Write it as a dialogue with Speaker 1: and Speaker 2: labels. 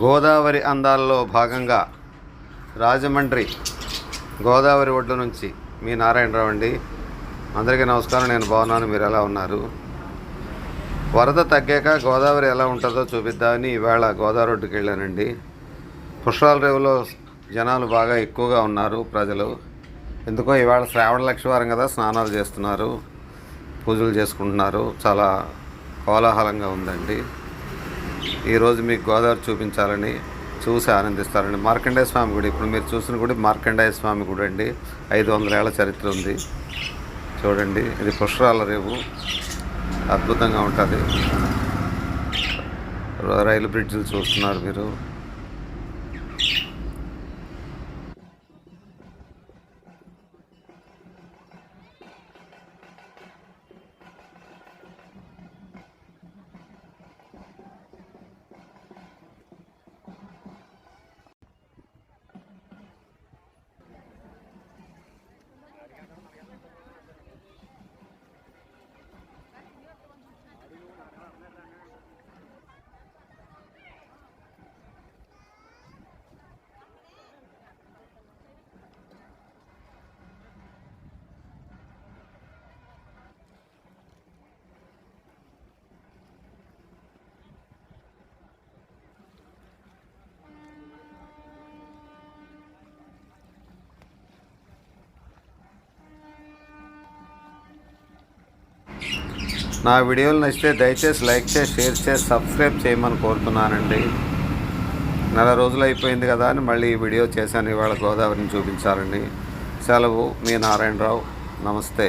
Speaker 1: గోదావరి అందాల్లో భాగంగా రాజమండ్రి గోదావరి ఒడ్డు నుంచి మీ నారాయణరావు అండి. అందరికీ నమస్కారం. నేను బాగున్నాను. మీరు ఎలా ఉన్నారు? వరద తగ్గాక గోదావరి ఎలా ఉంటుందో చూపిద్దామని ఈవేళ గోదావరి ఒడ్డుకి వెళ్ళానండి. పుష్పాల రేవులో జనాలు బాగా ఎక్కువగా ఉన్నారు ప్రజలు. ఎందుకో ఇవాళ శ్రావణ లక్ష్మీవారం కదా స్నానాలు చేస్తున్నారు పూజలు చేసుకుంటున్నారు. చాలా కోలాహలంగా ఉందండి. ఈరోజు మీకు గోదావరి చూపించాలని చూసి ఆనందిస్తారండి మార్కండేయ స్వామి గుడి. ఇప్పుడు మీరు చూసిన గుడి మార్కండేయ స్వామి గుడి అండి. ఐదు వందల ఏళ్ళ చరిత్ర ఉంది. చూడండి ఇది పుష్కరాల రేవు. అద్భుతంగా ఉంటుంది. రైలు బ్రిడ్జ్లు చూస్తున్నారు మీరు. నా వీడియోలు నచ్చితే దయచేసి లైక్ చేసి షేర్ చేసి సబ్స్క్రైబ్ చేయమని కోరుతున్నానండి. నెల రోజులు అయిపోయింది కదా అని మళ్ళీ ఈ వీడియో చేశాను. ఇవాళ గోదావరిని చూపించాలండి. సెలవు మీ నారాయణరావు. నమస్తే.